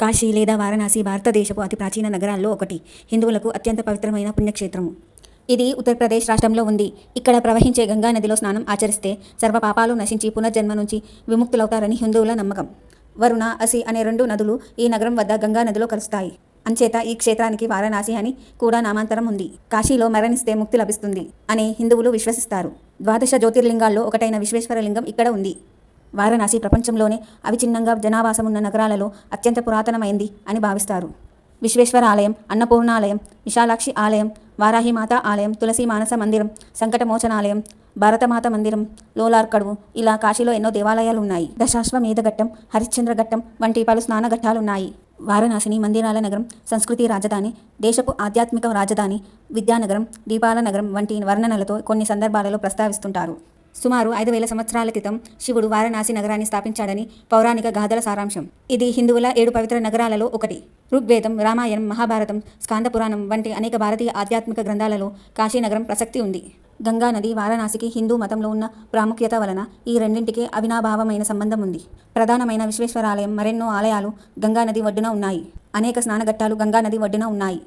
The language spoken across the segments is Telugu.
కాశీ లేదా వారణాసి భారతదేశపు అతి ప్రాచీన నగరాల్లో ఒకటి. హిందువులకు అత్యంత పవిత్రమైన పుణ్యక్షేత్రము. ఇది ఉత్తరప్రదేశ్ రాష్ట్రంలో ఉంది. ఇక్కడ ప్రవహించే గంగా నదిలో స్నానం ఆచరిస్తే సర్వ పాపాలు నశించి పునర్జన్మ నుంచి విముక్తులవుతారని హిందువుల నమ్మకం. వరుణ అసి అనే రెండు నదులు ఈ నగరం వద్ద గంగా నదిలో కలుస్తాయి. అంచేత ఈ క్షేత్రానికి వారణాసి అని కూడా నామాంతరం ఉంది. కాశీలో మరణిస్తే ముక్తి లభిస్తుంది అని హిందువులు విశ్వసిస్తారు. ద్వాదశ జ్యోతిర్లింగాల్లో ఒకటైన విశ్వేశ్వరలింగం ఇక్కడ ఉంది. వారణాసి ప్రపంచంలోనే అవిచిన్నంగా జనావాసమున్న నగరాలలో అత్యంత పురాతనమైంది అని భావిస్తారు. విశ్వేశ్వర ఆలయం అన్నపూర్ణాలయం విశాలాక్షి ఆలయం వారాహిమాత ఆలయం తులసి మానస మందిరం సంకటమోచనాలయం భారతమాత మందిరం లోలార్ కడువు ఇలా కాశీలో ఎన్నో దేవాలయాలు ఉన్నాయి దశాశ్వమేధ ఘట్టం హరిశ్చంద్ర ఘట్టం వంటి పలు స్నానఘట్టాలున్నాయి వారణాసిని మందిరాల నగరం సంస్కృతి రాజధాని దేశపు ఆధ్యాత్మిక రాజధాని విద్యానగరం దీపాల నగరం వంటి వర్ణనలతో కొన్ని సందర్భాలలో ప్రస్తావిస్తుంటారు. సుమారు ఐదు వేల సంవత్సరాల క్రితం శివుడు వారణాసి నగరాన్ని స్థాపించాడని పౌరాణిక గాథల సారాంశం. ఇది హిందువుల ఏడు పవిత్ర నగరాలలో ఒకటి. ఋగ్వేదం రామాయణం మహాభారతం స్కాందపురాణం వంటి అనేక భారతీయ ఆధ్యాత్మిక గ్రంథాలలో కాశీనగరం ప్రసక్తి ఉంది. గంగా నది వారణాసికి హిందూ మతంలో ఉన్న ప్రాముఖ్యత వలన ఈ రెండింటికి అవినాభావమైన సంబంధం ఉంది. ప్రధానమైన విశ్వేశ్వరాలయం మరెన్నో ఆలయాలు గంగా నది ఒడ్డున ఉన్నాయి. అనేక స్నానఘట్టాలు గంగా నది ఒడ్డున ఉన్నాయి.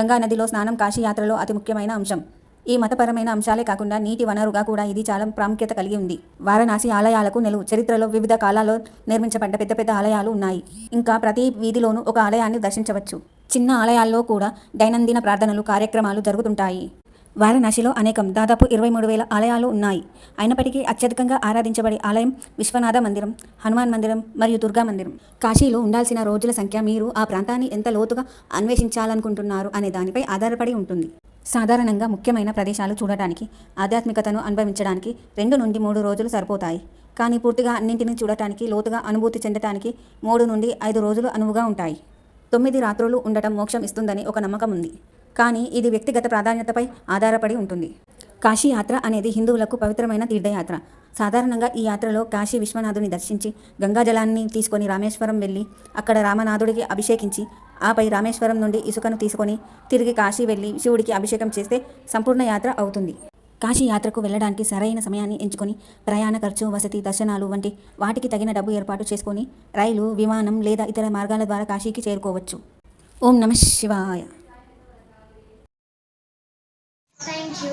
గంగా నదిలో స్నానం కాశీయాత్రలో అతి ముఖ్యమైన అంశం. ఈ మతపరమైన అంశాలే కాకుండా నీటి వనరుగా కూడా ఇది చాలా ప్రాముఖ్యత కలిగి ఉంది. వారణాసి ఆలయాలకు నిలువు చరిత్రలో వివిధ కాలాల్లో నిర్మించబడ్డ పెద్ద పెద్ద ఆలయాలు ఉన్నాయి. ఇంకా ప్రతి వీధిలోనూ ఒక ఆలయాన్ని దర్శించవచ్చు. చిన్న ఆలయాల్లో కూడా దైనందిన ప్రార్థనలు కార్యక్రమాలు జరుగుతుంటాయి. వారణాసిలో అనేకం దాదాపు ఇరవై మూడు వేల ఆలయాలు ఉన్నాయి. అయినప్పటికీ అత్యధికంగా ఆరాధించబడే ఆలయం విశ్వనాథ మందిరం హనుమాన్ మందిరం మరియు దుర్గా మందిరం. కాశీలో ఉండాల్సిన రోజుల సంఖ్య మీరు ఆ ప్రాంతాన్ని ఎంత లోతుగా అన్వేషించాలనుకుంటున్నారు అనే దానిపై ఆధారపడి ఉంటుంది. సాధారణంగా ముఖ్యమైన ప్రదేశాలు చూడటానికి ఆధ్యాత్మికతను అనుభవించడానికి రెండు నుండి మూడు రోజులు సరిపోతాయి. కానీ పూర్తిగా అన్నింటినీ చూడటానికి లోతుగా అనుభూతి చెందటానికి మూడు నుండి ఐదు రోజులు అనువుగా ఉంటాయి. తొమ్మిది రాత్రులు ఉండటం మోక్షం ఇస్తుందని ఒక నమ్మకం ఉంది. కానీ ఇది వ్యక్తిగత ప్రాధాన్యతపై ఆధారపడి ఉంటుంది. కాశీ యాత్ర అనేది హిందువులకు పవిత్రమైన తీర్థయాత్ర. సాధారణంగా ఈ యాత్రలో కాశీ విశ్వనాథుని దర్శించి గంగాజలాన్ని తీసుకొని రామేశ్వరం వెళ్ళి అక్కడ రామనాథుడికి అభిషేకించి ఆపై రామేశ్వరం నుండి ఇసుకను తీసుకొని తిరిగి కాశీ వెళ్ళి శివుడికి అభిషేకం చేస్తే సంపూర్ణ యాత్ర అవుతుంది. కాశీ యాత్రకు వెళ్ళడానికి సరైన సమయాన్ని ఎంచుకొని ప్రయాణ ఖర్చు వసతి దర్శనాలు వంటి వాటికి తగిన డబ్బు ఏర్పాటు చేసుకొని రైలు విమానం లేదా ఇతర మార్గాల ద్వారా కాశీకి చేరుకోవచ్చు. ఓం నమ శివాయ. Thank you